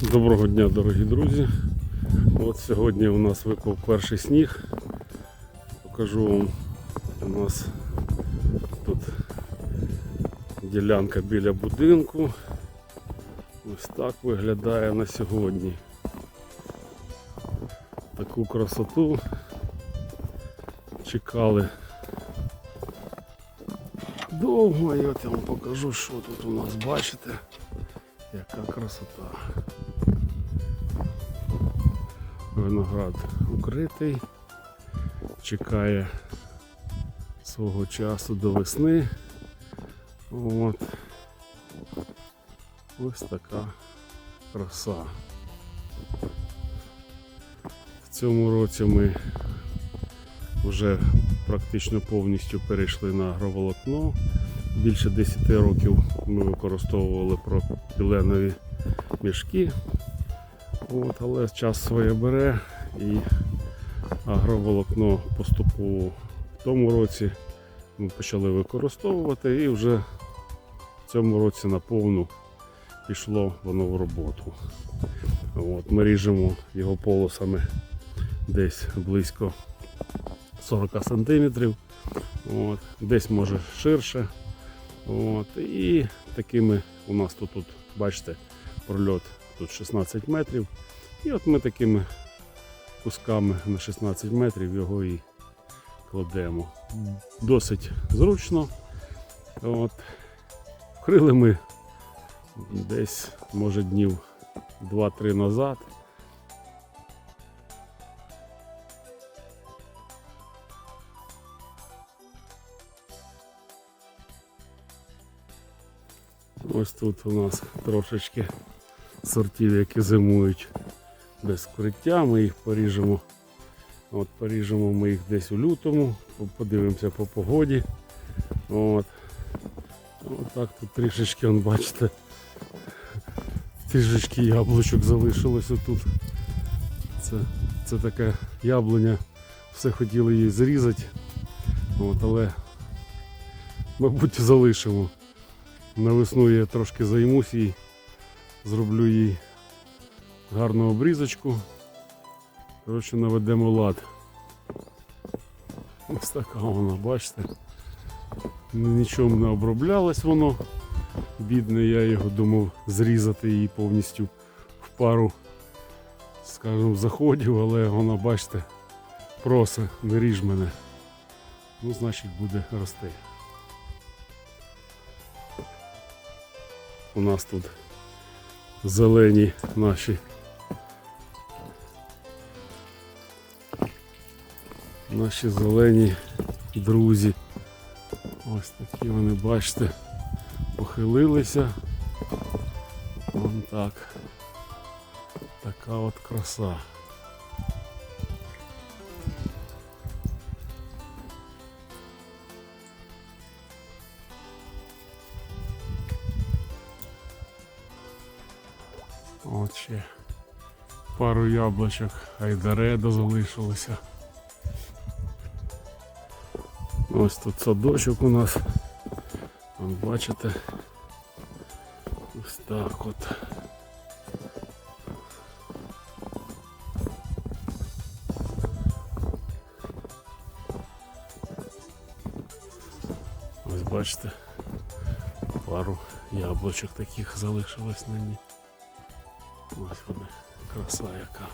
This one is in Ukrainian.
Доброго дня, дорогі друзі. От сьогодні у нас випав перший сніг. Покажу вам. У нас тут ділянка біля будинку. Ось так виглядає на сьогодні. Таку красоту чекали довго, я вам покажу, що тут у нас бачите. Яка красота. Виноград укритий, чекає свого часу до весни. От. Ось така краса. В цьому році ми вже практично повністю перейшли на агроволокно. Більше 10 років ми використовували пропіленові мішки. От, але час своє бере і агроволокно поступово в тому році ми почали використовувати і вже в цьому році наповну пішло воно в роботу. От, ми ріжемо його полосами десь близько 40 см. От, десь може ширше. От, і такими у нас тут, тут бачите, прольот тут 16 метрів. І от ми такими кусками на 16 метрів його і кладемо. Досить зручно. От. Вкрили ми десь, може, днів 2-3 назад. Ось тут у нас трошечки сортів, які зимують без вкриття. Ми їх поріжемо. От поріжемо ми їх десь у лютому, подивимося по погоді. От. От так тут трішечки, он, бачите, трішечки яблучок залишилось отут. Це, це таке яблуня. Все хотіли її зрізати. От, але мабуть залишимо. На весну я трошки займусь і зроблю їй гарну обрізочку. Коротше, наведемо лад. Ось така вона, бачите. Нічому не оброблялось воно. Бідне, я його думав зрізати її повністю в пару, скажімо, заходів, але вона, бачите, просить, не ріж мене. Ну, значить, буде рости. У нас тут зелені наші. Наші зелені друзі. Ось такі вони, бачите, похилилися. Вон так. Така от краса. От ще пару яблучок айдареда залишилося. Ось тут садочок у нас. Вон бачите. Ось так от. Ось бачите, пару яблучок таких залишилось на ній. Ось вона краса яка.